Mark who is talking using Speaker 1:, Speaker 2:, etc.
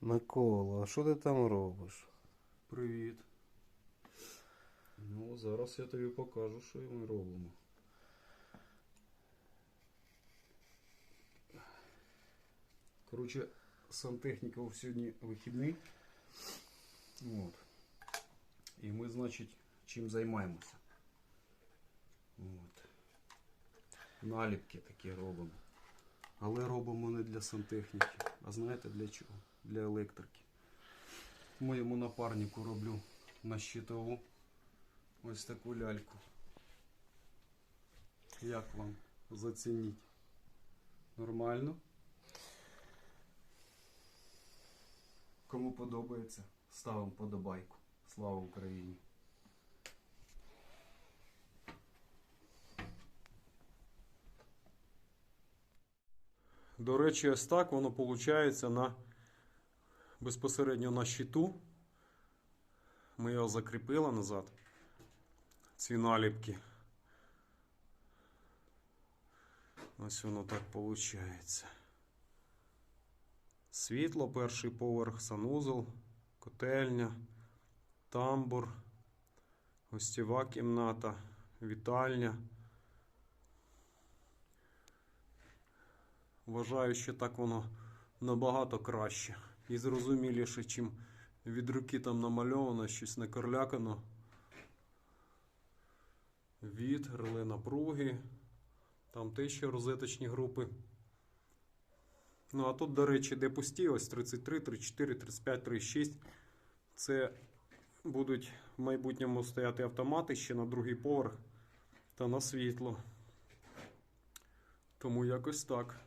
Speaker 1: Микола, а що ти там робиш?
Speaker 2: Привіт. Ну, зараз я тобі покажу, що ми робимо. Коротше, сантехніка сьогодні вихідний. От. І ми, значить, чим займаємося. От. Наліпки такі робимо. Але робимо не для сантехніки. А знаєте для чого? Для електрики. Моєму напарнику роблю на щитову ось таку ляльку. Як вам зацініть? Нормально? Кому подобається, ставимо подобайку. Слава Україні! До речі, ось так воно виходить на безпосередньо на щиту. Ми його закріпили назад. Ці наліпки. Ось воно так виходить. Світло, перший поверх, санузел, котельня, тамбур, гостєва кімната, вітальня. Вважаю, що так воно набагато краще і зрозуміліше, чим від руки там намальовано щось накорлякано. Від, реле напруги, там те ще розеточні групи. Ну, а тут, до речі, де пусті, ось 33, 34, 35, 36. Це будуть в майбутньому стояти автомати ще на другий поверх та на світло. Тому якось так.